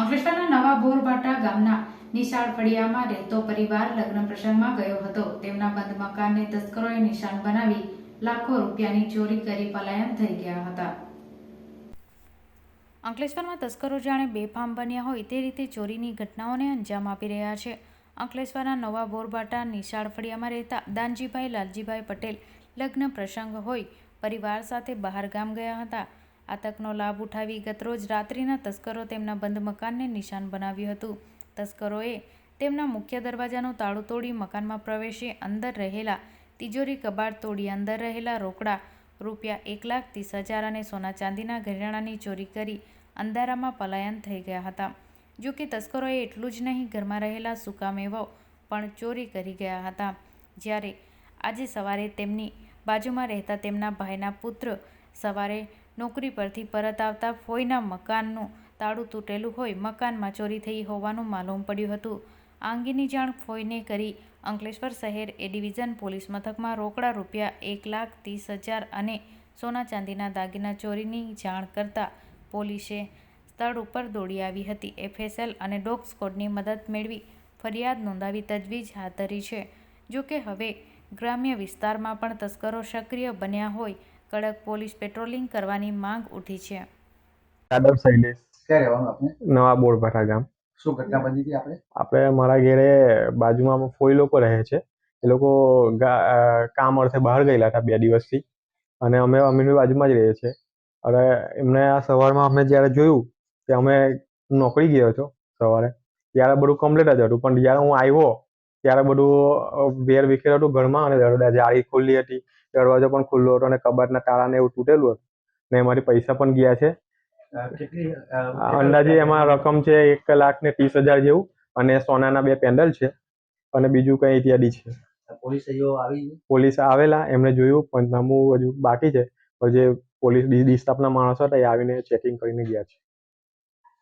અંકલેશ્વરના નવા બોરબાટા ગામના નિશાળ ફળિયામાં રહેતો પરિવાર લગ્ન પ્રસંગમાં ગયો હતો. તેમના બંધ મકાનને તસ્કરોએ નિશાન બનાવી લાખો રૂપિયાની ચોરી કરી પલાયન થઈ ગયા હતા. અંકલેશ્વરમાં તસ્કરો જાણે બેફામ બન્યા હોય તે રીતે ચોરીની ઘટનાઓને અંજામ આપી રહ્યા છે. અંકલેશ્વરના નવા બોરબાટા નિશાળ ફળિયામાં રહેતા દાનજીભાઈ લાલજીભાઈ પટેલ લગ્ન પ્રસંગ હોય પરિવાર સાથે બહાર ગામ ગયા હતા. આ તકનો લાભ ઉઠાવી ગતરોજ રાત્રિના તસ્કરો તેમના બંધ મકાનને નિશાન બનાવ્યું હતું. તસ્કરોએ તેમના મુખ્ય દરવાજાનું તાળું તોડી મકાનમાં પ્રવેશી અંદર રહેલા તિજોરી કબાટ તોડી અંદર રહેલા રોકડા રૂપિયા એક લાખ ત્રીસ હજાર અને સોના ચાંદીના ઘરેણાની ચોરી કરી અંધારામાં પલાયન થઈ ગયા હતા. જો કે તસ્કરોએ એટલું જ નહીં, ઘરમાં રહેલા સૂકા મેવાઓ પણ ચોરી કરી ગયા હતા. જ્યારે આજે સવારે તેમની બાજુમાં રહેતા તેમના ભાઈના પુત્ર સવારે નોકરી પરથી પરત આવતા ફોઈના મકાનનું તાળું તૂટેલું હોય મકાનમાં ચોરી થઈ હોવાનું માલુમ પડ્યું હતું. આ અંગેની જાણ ફોઈને કરી અંકલેશ્વર શહેર એ ડિવિઝન પોલીસ મથકમાં રોકડા રૂપિયા એક લાખ ત્રીસ હજાર અને સોના ચાંદીના દાગીના ચોરીની જાણ કરતા પોલીસે સ્થળ ઉપર દોડી આવી હતી. એફએસએલ અને ડોગ સ્કોડની મદદ મેળવી ફરિયાદ નોંધાવી તજવીજ હાથ ધરી છે. જો કે હવે ગ્રામ્ય વિસ્તારમાં પણ તસ્કરો સક્રિય બન્યા હોય કડક પોલીસ પેટ્રોલિંગ કરવાની માંગ ઉઠી છે. યાદવ શૈલેષ. ક્યાં રહેવાનું આપણે નવા બોરભાઠા ગામ. શું ઘટના બની હતી આપણે? આપણે મારા ઘરે બાજુમાં ફોઈ લોકો રહે છે. એ લોકો કામ અર્થે બહાર ગયેલા હતા બે દિવસથી. અને અમે અમીની બાજુમાં જ રહીએ છીએ. અને એમને આ સવારમાં અમે જ્યારે જોયું કે અમે નોકરી ગયો હતો સવારે. ત્યારે બધું કમ્પ્લીટ જ હતું. પણ જ્યારે હું આવ્યો ત્યારે બધું વેર વિખેર હતું ઘરમાં અને દરવાજા જાળી ખુલ્લી હતી. દરવાજો પણ ખુલ્લો હતો અને કબાટના તાળાને એવું તૂટેલું હતું. ને મારી પૈસા પણ ગયા છે. અંદાજે એમાં રકમ છે એક લાખ ને ત્રીસ હજાર જેવું અને સોનાના બે પેન્ડલ છે અને બીજું કંઈ ઇત્યાદિ છે. પોલીસ આવેલા એમણે જોયું પંચનામું હજુ બાકી છે. જે પોલીસ ડી ડી સ્ટાફના માણસો હતા એ આવીને ચેકિંગ કરીને ગયા છે.